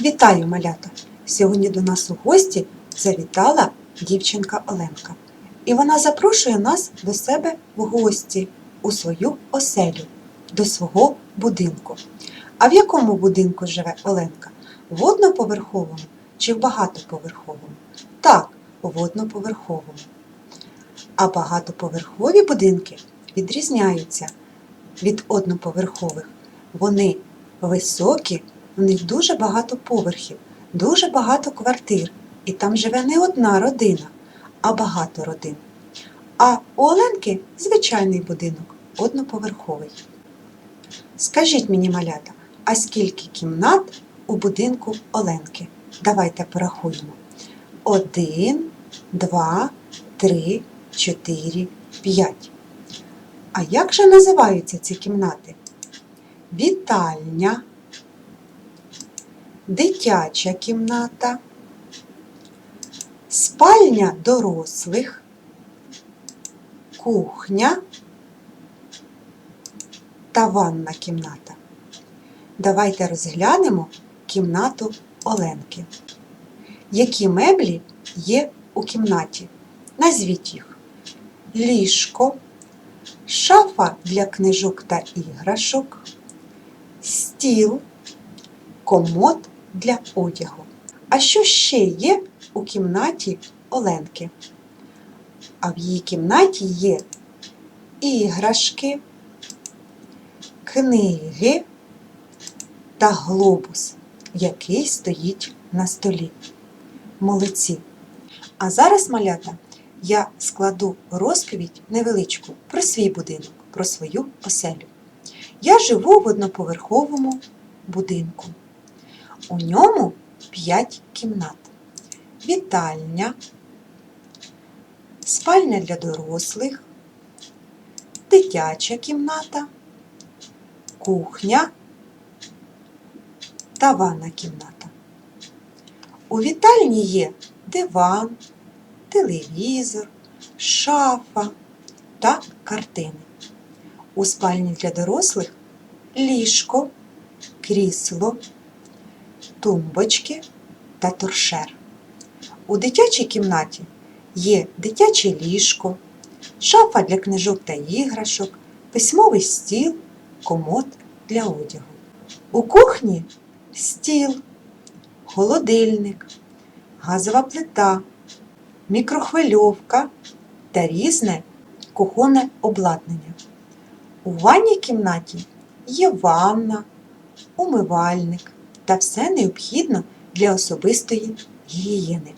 Вітаю, малята! Сьогодні до нас у гості завітала дівчинка Оленка. І вона запрошує нас до себе в гості у свою оселю, до свого будинку. А в якому будинку живе Оленка? В одноповерховому чи в багатоповерховому? Так, в одноповерховому. А багатоповерхові будинки відрізняються від одноповерхових. Вони високі, в них дуже багато поверхів, дуже багато квартир. І там живе не одна родина, а багато родин. А у Оленки звичайний будинок, одноповерховий. Скажіть мені, малята, а скільки кімнат у будинку Оленки? Давайте порахуємо. Один, два, три, чотири, п'ять. А як же називаються ці кімнати? Вітальня, дитяча кімната, спальня дорослих, кухня та ванна кімната. Давайте розглянемо кімнату Оленки. Які меблі є у кімнаті? Назвіть їх. Ліжко, шафа для книжок та іграшок, стіл, комод для одягу. А що ще є у кімнаті Оленки? А в її кімнаті є іграшки, книги та глобус, який стоїть на столі. Молодці! А зараз, малята, я складу розповідь невеличку про свій будинок, про свою оселю. Я живу в одноповерховому будинку. У ньому 5 кімнат. Вітальня, спальня для дорослих, дитяча кімната, кухня та ванна кімната. У вітальні є диван, телевізор, шафа та картини. У спальні для дорослих ліжко, крісло, тумбочки та торшер. У дитячій кімнаті є дитяче ліжко, шафа для книжок та іграшок, письмовий стіл, комод для одягу. У кухні стіл, холодильник, газова плита, мікрохвильовка та різне кухонне обладнання. У ванній кімнаті є ванна, умивальник та все необхідно для особистої гігієни.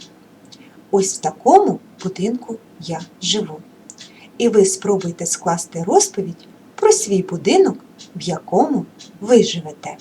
Ось в такому будинку я живу. І ви спробуйте скласти розповідь про свій будинок, в якому ви живете.